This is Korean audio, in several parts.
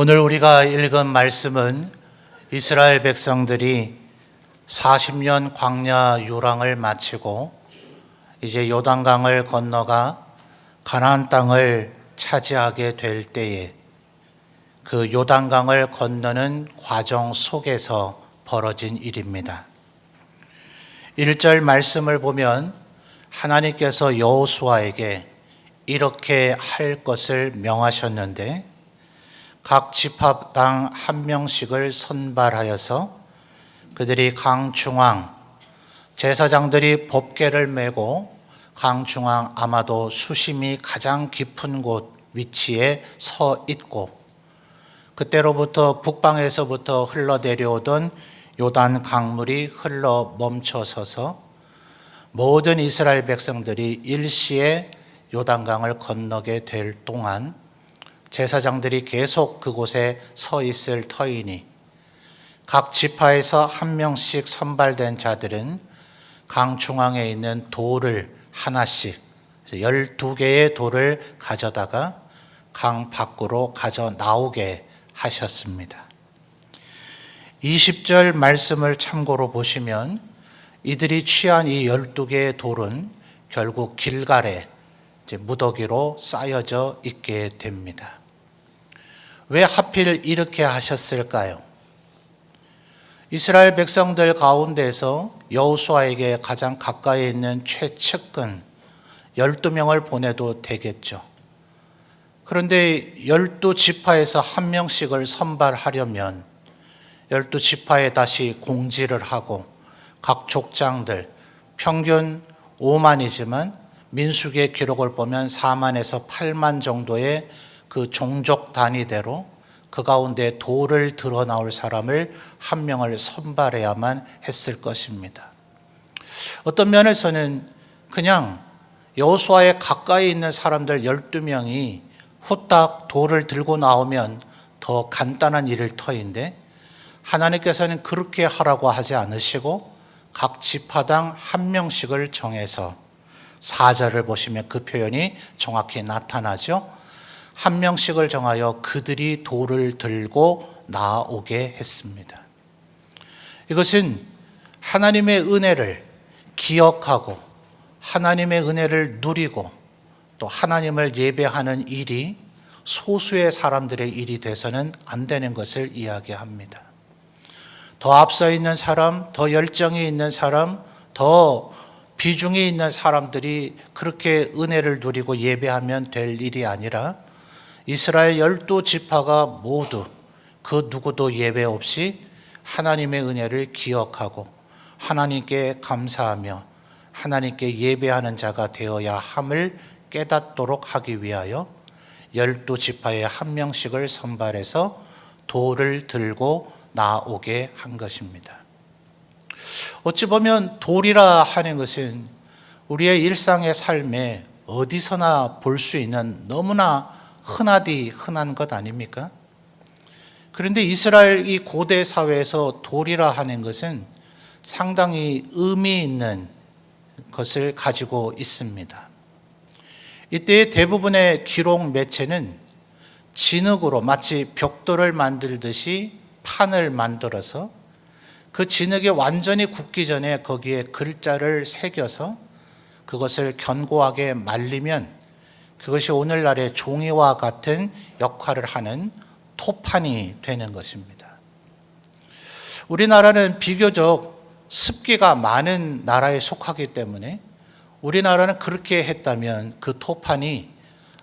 오늘 우리가 읽은 말씀은 이스라엘 백성들이 40년 광야 유랑을 마치고 이제 요단강을 건너가 가나안 땅을 차지하게 될 때에 그 요단강을 건너는 과정 속에서 벌어진 일입니다. 1절 말씀을 보면 하나님께서 여호수아에게 이렇게 할 것을 명하셨는데 각 집합당 한 명씩을 선발하여서 그들이 강 중앙 제사장들이 법궤를 메고 강 중앙 아마도 수심이 가장 깊은 곳 위치에 서 있고 그때로부터 북방에서부터 흘러내려오던 요단 강물이 흘러 멈춰서서 모든 이스라엘 백성들이 일시에 요단강을 건너게 될 동안 제사장들이 계속 그곳에 서 있을 터이니 각 지파에서 한 명씩 선발된 자들은 강 중앙에 있는 돌을 하나씩 12개의 돌을 가져다가 강 밖으로 가져 나오게 하셨습니다. 20절 말씀을 참고로 보시면 이들이 취한 이 12개의 돌은 결국 길갈에 무더기로 쌓여져 있게 됩니다. 왜 하필 이렇게 하셨을까요? 이스라엘 백성들 가운데서 여호수아에게 가장 가까이 있는 최측근 12명을 보내도 되겠죠. 그런데 12지파에서 한 명씩을 선발하려면 12지파에 다시 공지를 하고 각 족장들 평균 5만이지만 민숙의 기록을 보면 4만에서 8만 정도의 그 종족 단위대로 그 가운데 돌을 들어 나올 사람을 한 명을 선발해야만 했을 것입니다. 어떤 면에서는 그냥 여호수아에 가까이 있는 사람들 12명이 후딱 돌을 들고 나오면 더 간단한 일일 터인데 하나님께서는 그렇게 하라고 하지 않으시고 각 지파당 한 명씩을 정해서 사절을 보시면 그 표현이 정확히 나타나죠. 한 명씩을 정하여 그들이 돌을 들고 나오게 했습니다. 이것은 하나님의 은혜를 기억하고 하나님의 은혜를 누리고 또 하나님을 예배하는 일이 소수의 사람들의 일이 돼서는 안 되는 것을 이야기합니다. 더 앞서 있는 사람, 더 열정이 있는 사람, 더 비중이 있는 사람들이 그렇게 은혜를 누리고 예배하면 될 일이 아니라 이스라엘 열두 지파가 모두 그 누구도 예배 없이 하나님의 은혜를 기억하고 하나님께 감사하며 하나님께 예배하는 자가 되어야 함을 깨닫도록 하기 위하여 열두 지파의 한 명씩을 선발해서 돌을 들고 나오게 한 것입니다. 어찌 보면 돌이라 하는 것은 우리의 일상의 삶에 어디서나 볼 수 있는 너무나 흔하디 흔한 것 아닙니까? 그런데 이스라엘 이 고대 사회에서 돌이라 하는 것은 상당히 의미 있는 것을 가지고 있습니다. 이때의 대부분의 기록 매체는 진흙으로 마치 벽돌을 만들듯이 판을 만들어서 그 진흙이 완전히 굳기 전에 거기에 글자를 새겨서 그것을 견고하게 말리면 그것이 오늘날의 종이와 같은 역할을 하는 토판이 되는 것입니다. 우리나라는 비교적 습기가 많은 나라에 속하기 때문에 우리나라는 그렇게 했다면 그 토판이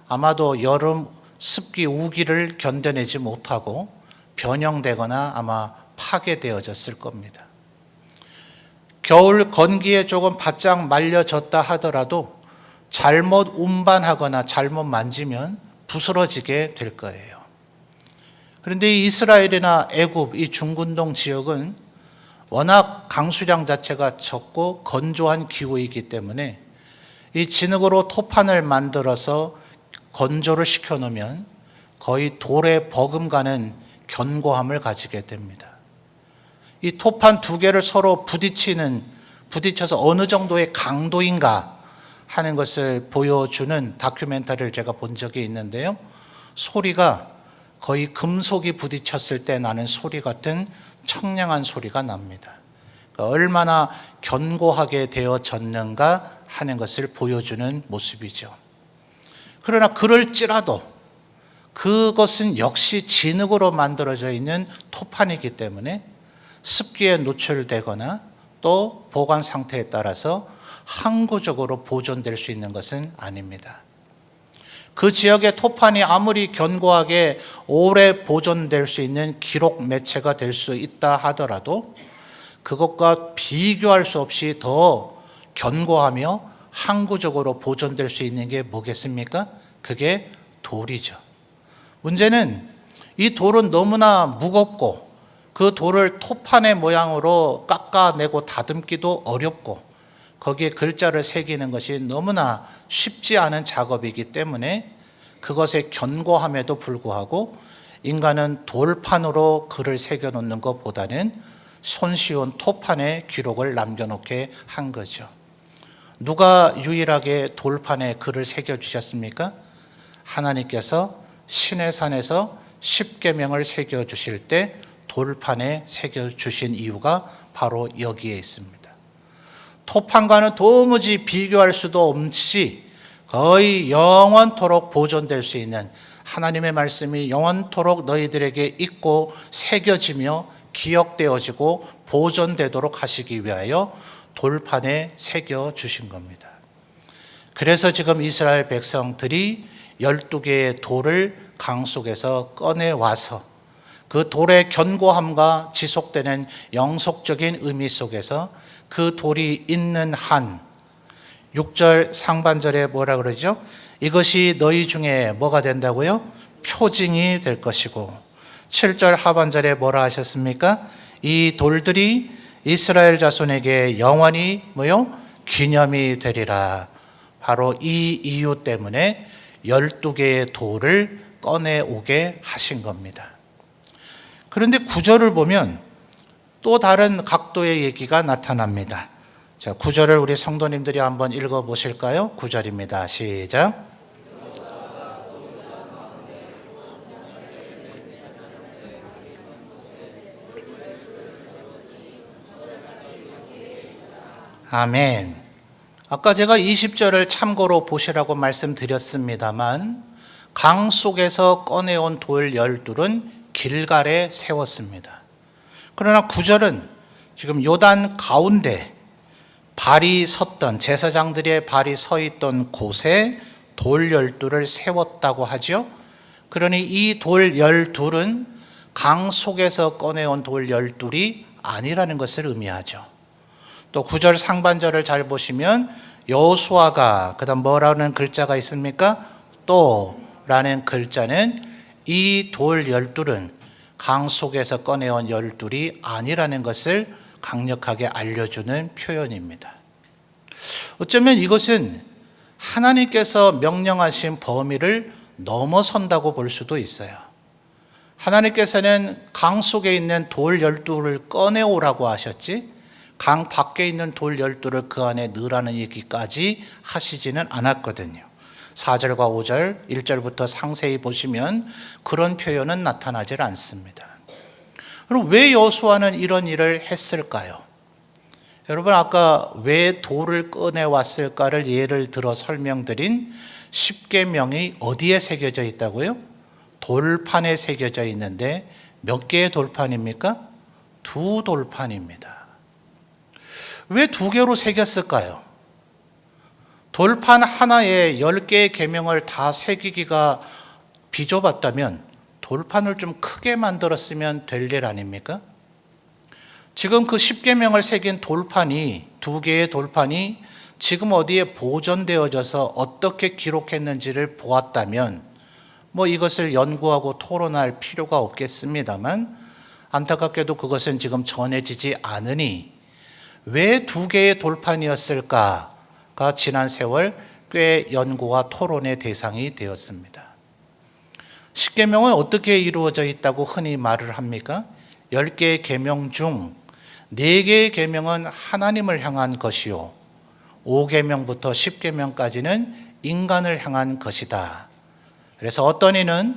아마도 여름 습기 우기를 견뎌내지 못하고 변형되거나 아마 파괴되어졌을 겁니다. 겨울 건기에 조금 바짝 말려졌다 하더라도 잘못 운반하거나 잘못 만지면 부스러지게 될 거예요. 그런데 이 이스라엘이나 애굽, 이 중군동 지역은 워낙 강수량 자체가 적고 건조한 기후이기 때문에 이 진흙으로 토판을 만들어서 건조를 시켜 놓으면 거의 돌에 버금가는 견고함을 가지게 됩니다. 이 토판 두 개를 서로 부딪히는 부딪혀서 어느 정도의 강도인가 하는 것을 보여주는 다큐멘터리를 제가 본 적이 있는데요. 소리가 거의 금속이 부딪혔을 때 나는 소리 같은 청량한 소리가 납니다. 그러니까 얼마나 견고하게 되어졌는가 하는 것을 보여주는 모습이죠. 그러나 그럴지라도 그것은 역시 진흙으로 만들어져 있는 토판이기 때문에 습기에 노출되거나 또 보관 상태에 따라서 항구적으로 보존될 수 있는 것은 아닙니다. 그 지역의 토판이 아무리 견고하게 오래 보존될 수 있는 기록 매체가 될 수 있다 하더라도 그것과 비교할 수 없이 더 견고하며 항구적으로 보존될 수 있는 게 뭐겠습니까? 그게 돌이죠. 문제는 이 돌은 너무나 무겁고 그 돌을 토판의 모양으로 깎아내고 다듬기도 어렵고 거기에 글자를 새기는 것이 너무나 쉽지 않은 작업이기 때문에 그것의 견고함에도 불구하고 인간은 돌판으로 글을 새겨 놓는 것보다는 손쉬운 토판에 기록을 남겨놓게 한 거죠. 누가 유일하게 돌판에 글을 새겨 주셨습니까? 하나님께서 신의 산에서 십계명을 새겨 주실 때 돌판에 새겨 주신 이유가 바로 여기에 있습니다. 토판과는 도무지 비교할 수도 없이 거의 영원토록 보존될 수 있는 하나님의 말씀이 영원토록 너희들에게 있고 새겨지며 기억되어지고 보존되도록 하시기 위하여 돌판에 새겨 주신 겁니다. 그래서 지금 이스라엘 백성들이 12개의 돌을 강 속에서 꺼내 와서 그 돌의 견고함과 지속되는 영속적인 의미 속에서 그 돌이 있는 한 6절 상반절에 뭐라 그러죠? 이것이 너희 중에 뭐가 된다고요? 표징이 될 것이고 7절 하반절에 뭐라 하셨습니까? 이 돌들이 이스라엘 자손에게 영원히 뭐요? 기념이 되리라. 바로 이 이유 때문에 12개의 돌을 꺼내 오게 하신 겁니다. 그런데 구절을 보면 또 다른 각도의 얘기가 나타납니다. 자, 구절을 우리 성도님들이 한번 읽어 보실까요? 구절입니다. 시작. 아멘. 아까 제가 20절을 참고로 보시라고 말씀드렸습니다만 강 속에서 꺼내온 돌 열둘은 길갈에 세웠습니다. 그러나 9절은 지금 요단 가운데 발이 섰던 제사장들의 발이 서 있던 곳에 돌 열둘을 세웠다고 하죠. 그러니 이 돌 열둘은 강 속에서 꺼내온 돌 열둘이 아니라는 것을 의미하죠. 또 9절 상반절을 잘 보시면 여호수아가 그다음 뭐라는 글자가 있습니까? 또라는 글자는 이 돌 열둘은 강 속에서 꺼내온 열둘이 아니라는 것을 강력하게 알려주는 표현입니다. 어쩌면 이것은 하나님께서 명령하신 범위를 넘어선다고 볼 수도 있어요. 하나님께서는 강 속에 있는 돌 열둘을 꺼내오라고 하셨지, 강 밖에 있는 돌 열둘을 그 안에 넣으라는 얘기까지 하시지는 않았거든요. 4절과 5절, 1절부터 상세히 보시면 그런 표현은 나타나질 않습니다. 그럼 왜 여수아는 이런 일을 했을까요? 여러분 아까 왜 돌을 꺼내 왔을까를 예를 들어 설명드린 십계명이 어디에 새겨져 있다고요? 돌판에 새겨져 있는데 몇 개의 돌판입니까? 두 돌판입니다. 왜 두 개로 새겼을까요? 돌판 하나에 열 개의 계명을 다 새기기가 비좁았다면 돌판을 좀 크게 만들었으면 될 일 아닙니까? 지금 그 십계명을 새긴 돌판이 두 개의 돌판이 지금 어디에 보존되어져서 어떻게 기록했는지를 보았다면 뭐 이것을 연구하고 토론할 필요가 없겠습니다만 안타깝게도 그것은 지금 전해지지 않으니 왜 두 개의 돌판이었을까 가 지난 세월 꽤 연구와 토론의 대상이 되었습니다. 십계명은 어떻게 이루어져 있다고 흔히 말을 합니까? 열 개의 계명 중네 개의 계명은 하나님을 향한 것이요. 5계명부터 10계명까지는 인간을 향한 것이다. 그래서 어떤 이는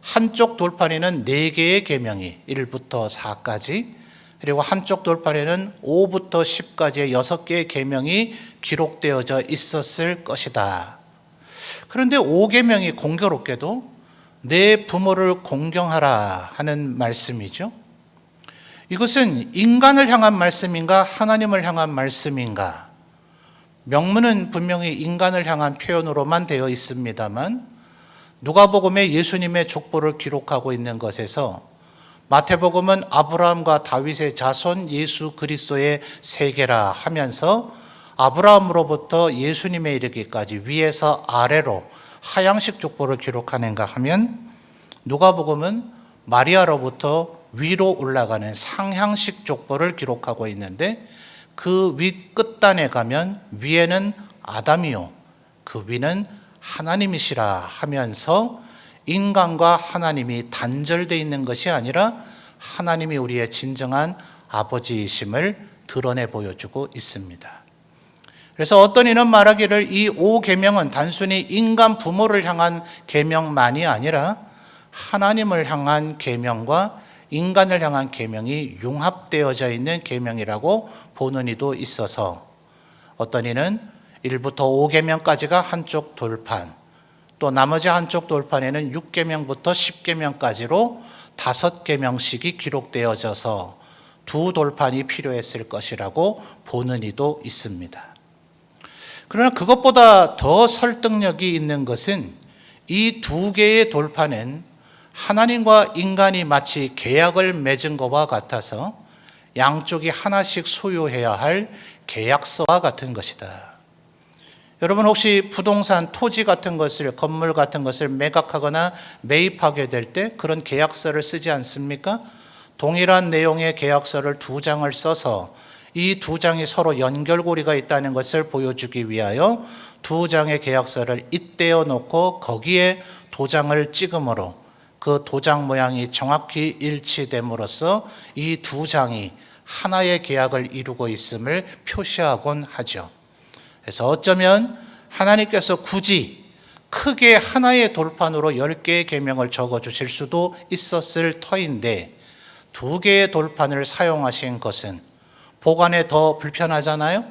한쪽 돌판에는 네 개의 계명이 1부터 4까지 그리고 한쪽 돌판에는 5부터 10까지의 여섯 개의 계명이 기록되어져 있었을 것이다. 그런데 5계명이 공교롭게도 내 부모를 공경하라 하는 말씀이죠. 이것은 인간을 향한 말씀인가 하나님을 향한 말씀인가? 명문은 분명히 인간을 향한 표현으로만 되어 있습니다만 누가복음에 예수님의 족보를 기록하고 있는 것에서 마태복음은 아브라함과 다윗의 자손 예수 그리스도의 세계라 하면서 아브라함으로부터 예수님에 이르기까지 위에서 아래로 하향식 족보를 기록하는가 하면 누가복음은 마리아로부터 위로 올라가는 상향식 족보를 기록하고 있는데 그윗 끝단에 가면 위에는 아담이요 그 위는 하나님이시라 하면서 인간과 하나님이 단절되어 있는 것이 아니라 하나님이 우리의 진정한 아버지이심을 드러내 보여주고 있습니다. 그래서 어떤 이는 말하기를 이오 계명은 단순히 인간 부모를 향한 계명만이 아니라 하나님을 향한 계명과 인간을 향한 계명이 융합되어져 있는 계명이라고 보는 이도 있어서 어떤 이는 1부터 5계명까지가 한쪽 돌판, 또 나머지 한쪽 돌판에는 6계명부터 10계명까지로 다섯 계명씩이 기록되어져서 두 돌판이 필요했을 것이라고 보는 이도 있습니다. 그러나 그것보다 더 설득력이 있는 것은 이 두 개의 돌판은 하나님과 인간이 마치 계약을 맺은 것과 같아서 양쪽이 하나씩 소유해야 할 계약서와 같은 것이다. 여러분 혹시 부동산 토지 같은 것을 건물 같은 것을 매각하거나 매입하게 될 때 그런 계약서를 쓰지 않습니까? 동일한 내용의 계약서를 두 장을 써서 이 두 장이 서로 연결고리가 있다는 것을 보여주기 위하여 두 장의 계약서를 잇대어 놓고 거기에 도장을 찍음으로 그 도장 모양이 정확히 일치됨으로써 이 두 장이 하나의 계약을 이루고 있음을 표시하곤 하죠. 그래서 어쩌면 하나님께서 굳이 크게 하나의 돌판으로 열 개의 계명을 적어 주실 수도 있었을 터인데 두 개의 돌판을 사용하신 것은 보관에 더 불편하잖아요.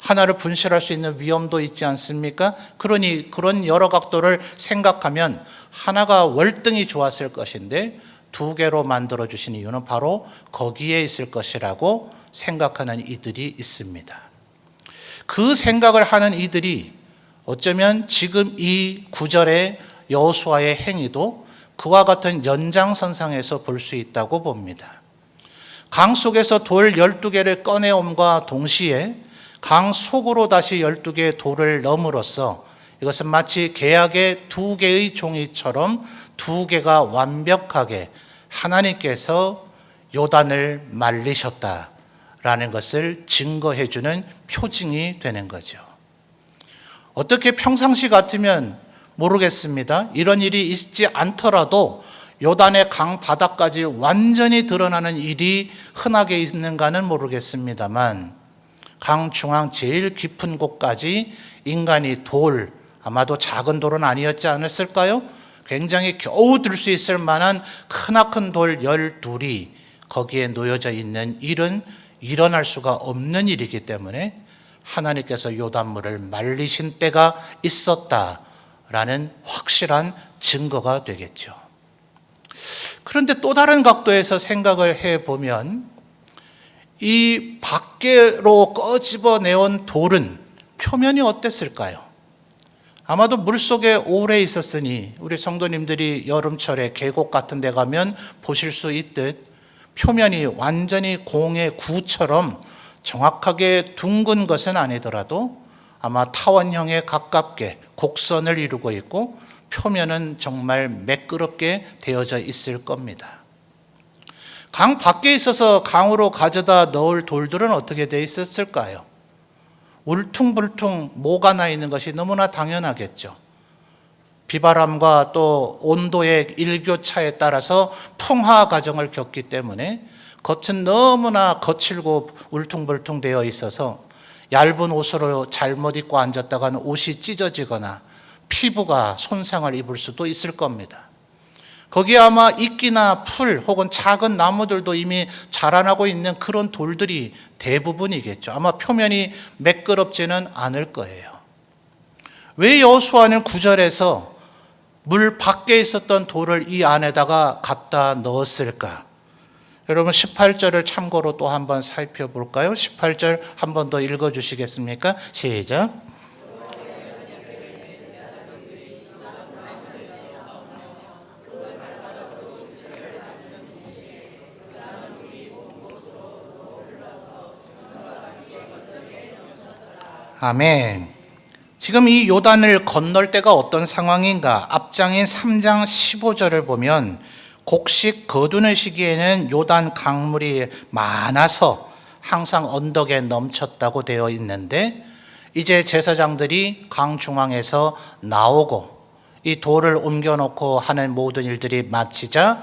하나를 분실할 수 있는 위험도 있지 않습니까? 그러니 그런 여러 각도를 생각하면 하나가 월등히 좋았을 것인데 두 개로 만들어 주신 이유는 바로 거기에 있을 것이라고 생각하는 이들이 있습니다. 그 생각을 하는 이들이 어쩌면 지금 이 구절의 여호수아의 행위도 그와 같은 연장선상에서 볼 수 있다고 봅니다. 강 속에서 돌 12개를 꺼내옴과 동시에 강 속으로 다시 12개의 돌을 넣음으로써 이것은 마치 계약의 두 개의 종이처럼 두 개가 완벽하게 하나님께서 요단을 말리셨다 라는 것을 증거해 주는 표징이 되는 거죠. 어떻게 평상시 같으면 모르겠습니다. 이런 일이 있지 않더라도 요단의 강 바닥까지 완전히 드러나는 일이 흔하게 있는가는 모르겠습니다만 강 중앙 제일 깊은 곳까지 인간이 돌, 아마도 작은 돌은 아니었지 않았을까요? 굉장히 겨우 들 수 있을 만한 크나큰 돌 열둘이 거기에 놓여져 있는 일은 일어날 수가 없는 일이기 때문에 하나님께서 요단물을 말리신 때가 있었다라는 확실한 증거가 되겠죠. 그런데 또 다른 각도에서 생각을 해 보면 이 밖으로 꺼집어 내온 돌은 표면이 어땠을까요? 아마도 물 속에 오래 있었으니 우리 성도님들이 여름철에 계곡 같은 데 가면 보실 수 있듯 표면이 완전히 공의 구처럼 정확하게 둥근 것은 아니더라도 아마 타원형에 가깝게 곡선을 이루고 있고 표면은 정말 매끄럽게 되어져 있을 겁니다. 강 밖에 있어서 강으로 가져다 넣을 돌들은 어떻게 되어 있었을까요? 울퉁불퉁 모가 나 있는 것이 너무나 당연하겠죠. 비바람과 또 온도의 일교차에 따라서 풍화 과정을 겪기 때문에 겉은 너무나 거칠고 울퉁불퉁 되어 있어서 얇은 옷으로 잘못 입고 앉았다가는 옷이 찢어지거나 피부가 손상을 입을 수도 있을 겁니다. 거기에 아마 이끼나 풀 혹은 작은 나무들도 이미 자라나고 있는 그런 돌들이 대부분이겠죠. 아마 표면이 매끄럽지는 않을 거예요. 왜 여호수아는 구절에서 물 밖에 있었던 돌을 이 안에다가 갖다 넣었을까? 여러분 18절을 참고로 또 한번 살펴볼까요? 18절 한 번 더 읽어 주시겠습니까? 시작. 아멘. 지금 이 요단을 건널 때가 어떤 상황인가? 앞장인 3장 15절을 보면 곡식 거두는 시기에는 요단 강물이 많아서 항상 언덕에 넘쳤다고 되어 있는데 이제 제사장들이 강 중앙에서 나오고 이 돌을 옮겨놓고 하는 모든 일들이 마치자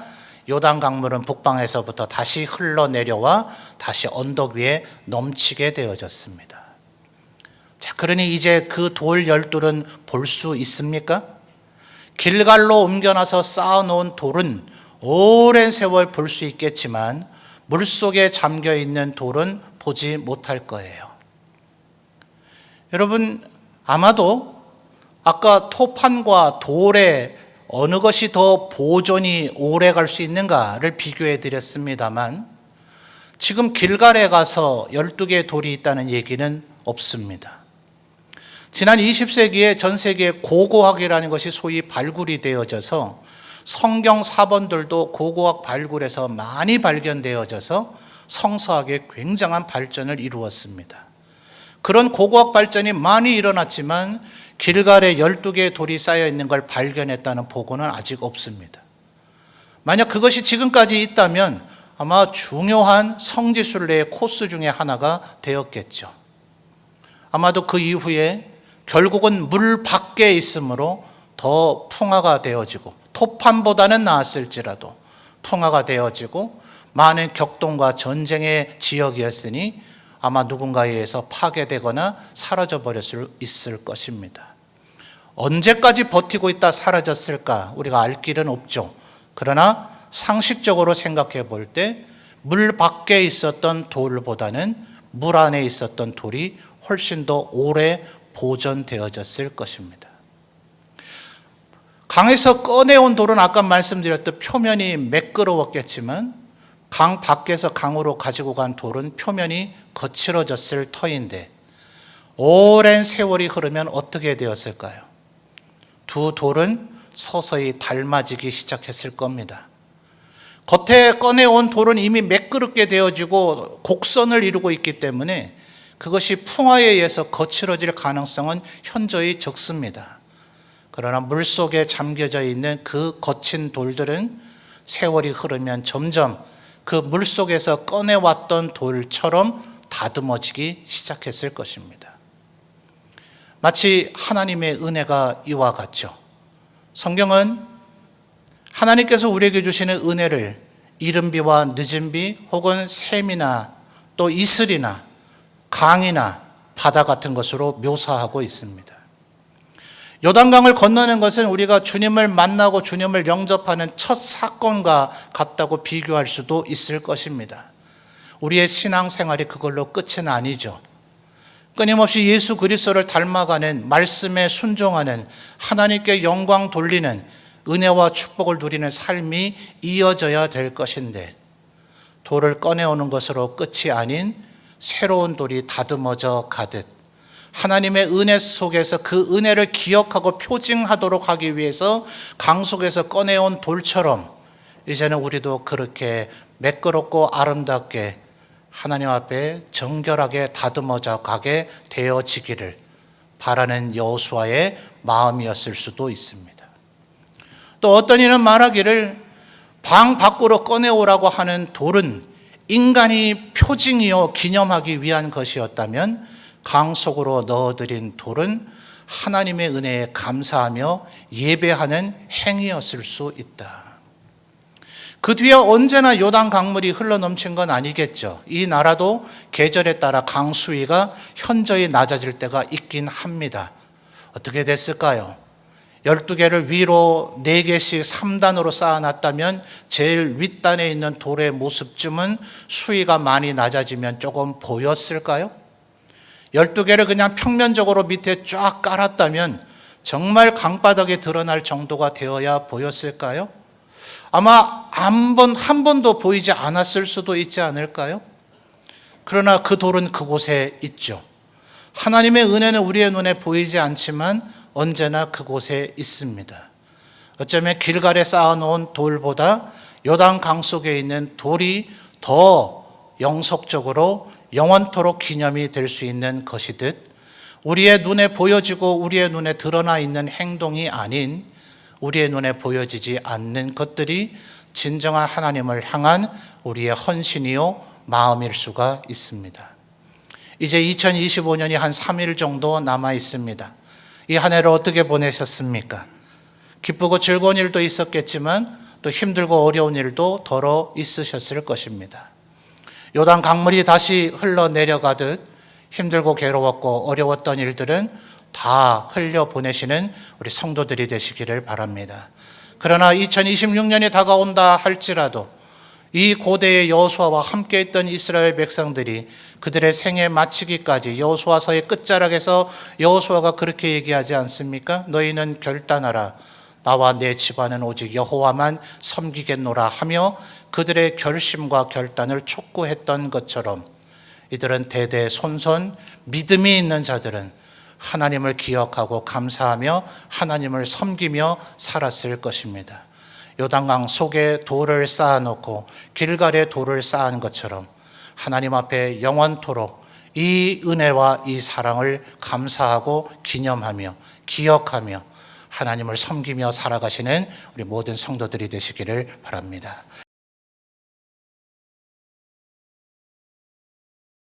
요단 강물은 북방에서부터 다시 흘러내려와 다시 언덕 위에 넘치게 되어졌습니다. 자, 그러니 이제 그 돌 열둘은 볼 수 있습니까? 길갈로 옮겨놔서 쌓아놓은 돌은 오랜 세월 볼 수 있겠지만 물 속에 잠겨 있는 돌은 보지 못할 거예요. 여러분, 아마도 아까 토판과 돌에 어느 것이 더 보존이 오래 갈 수 있는가를 비교해 드렸습니다만 지금 길갈에 가서 12개의 돌이 있다는 얘기는 없습니다. 지난 20세기에 전 세계 고고학이라는 것이 소위 발굴이 되어져서 성경 사본들도 고고학 발굴에서 많이 발견되어져서 성서학에 굉장한 발전을 이루었습니다. 그런 고고학 발전이 많이 일어났지만 길갈에 12개의 돌이 쌓여 있는 걸 발견했다는 보고는 아직 없습니다. 만약 그것이 지금까지 있다면 아마 중요한 성지순례의 코스 중에 하나가 되었겠죠. 아마도 그 이후에 결국은 물 밖에 있으므로 더 풍화가 되어지고 토판보다는 나았을지라도 풍화가 되어지고 많은 격동과 전쟁의 지역이었으니 아마 누군가에 의해서 파괴되거나 사라져 버릴 수 있을 것입니다. 언제까지 버티고 있다 사라졌을까 우리가 알 길은 없죠. 그러나 상식적으로 생각해 볼 때 물 밖에 있었던 돌보다는 물 안에 있었던 돌이 훨씬 더 오래 보존되어졌을 것입니다. 강에서 꺼내온 돌은 아까 말씀드렸듯 표면이 매끄러웠겠지만 강 밖에서 강으로 가지고 간 돌은 표면이 거칠어졌을 터인데 오랜 세월이 흐르면 어떻게 되었을까요? 두 돌은 서서히 닮아지기 시작했을 겁니다. 겉에 꺼내온 돌은 이미 매끄럽게 되어지고 곡선을 이루고 있기 때문에 그것이 풍화에 의해서 거칠어질 가능성은 현저히 적습니다. 그러나 물 속에 잠겨져 있는 그 거친 돌들은 세월이 흐르면 점점 그 물 속에서 꺼내왔던 돌처럼 다듬어지기 시작했을 것입니다. 마치 하나님의 은혜가 이와 같죠. 성경은 하나님께서 우리에게 주시는 은혜를 이른 비와 늦은 비 혹은 샘이나 또 이슬이나 강이나 바다 같은 것으로 묘사하고 있습니다. 요단강을 건너는 것은 우리가 주님을 만나고 주님을 영접하는 첫 사건과 같다고 비교할 수도 있을 것입니다. 우리의 신앙생활이 그걸로 끝은 아니죠. 끊임없이 예수 그리스도를 닮아가는 말씀에 순종하는 하나님께 영광 돌리는 은혜와 축복을 누리는 삶이 이어져야 될 것인데 돌을 꺼내오는 것으로 끝이 아닌 새로운 돌이 다듬어져 가듯 하나님의 은혜 속에서 그 은혜를 기억하고 표징하도록 하기 위해서 강 속에서 꺼내온 돌처럼 이제는 우리도 그렇게 매끄럽고 아름답게 하나님 앞에 정결하게 다듬어져 가게 되어지기를 바라는 여호수아의 마음이었을 수도 있습니다. 또 어떤 이는 말하기를 방 밖으로 꺼내오라고 하는 돌은 인간이 표징이요 기념하기 위한 것이었다면 강 속으로 넣어드린 돌은 하나님의 은혜에 감사하며 예배하는 행위였을 수 있다. 그 뒤에 언제나 요단 강물이 흘러 넘친 건 아니겠죠. 이 나라도 계절에 따라 강 수위가 현저히 낮아질 때가 있긴 합니다. 어떻게 됐을까요? 12개를 위로 4개씩 3단으로 쌓아놨다면 제일 윗단에 있는 돌의 모습쯤은 수위가 많이 낮아지면 조금 보였을까요? 12개를 그냥 평면적으로 밑에 쫙 깔았다면 정말 강바닥에 드러날 정도가 되어야 보였을까요? 아마 한 번, 한 번도 보이지 않았을 수도 있지 않을까요? 그러나 그 돌은 그곳에 있죠. 하나님의 은혜는 우리의 눈에 보이지 않지만 언제나 그곳에 있습니다. 어쩌면 길갈에 쌓아놓은 돌보다 요단 강 속에 있는 돌이 더 영속적으로 영원토록 기념이 될 수 있는 것이듯 우리의 눈에 보여지고 우리의 눈에 드러나 있는 행동이 아닌 우리의 눈에 보여지지 않는 것들이 진정한 하나님을 향한 우리의 헌신이요 마음일 수가 있습니다. 이제 2025년이 한 3일 정도 남아 있습니다. 이 한 해를 어떻게 보내셨습니까? 기쁘고 즐거운 일도 있었겠지만 또 힘들고 어려운 일도 더러 있으셨을 것입니다. 요단 강물이 다시 흘러내려가듯 힘들고 괴로웠고 어려웠던 일들은 다 흘려 보내시는 우리 성도들이 되시기를 바랍니다. 그러나 2026년이 다가온다 할지라도 이 고대의 여호수아와 함께 했던 이스라엘 백성들이 그들의 생애 마치기까지 여호수아서의 끝자락에서 여호수아가 그렇게 얘기하지 않습니까? 너희는 결단하라. 나와 내 집안은 오직 여호와만 섬기겠노라 하며 그들의 결심과 결단을 촉구했던 것처럼 이들은 대대 손손 믿음이 있는 자들은 하나님을 기억하고 감사하며 하나님을 섬기며 살았을 것입니다. 요단강 속에 돌을 쌓아놓고 길갈에 돌을 쌓은 것처럼 하나님 앞에 영원토록 이 은혜와 이 사랑을 감사하고 기념하며 기억하며 하나님을 섬기며 살아가시는 우리 모든 성도들이 되시기를 바랍니다.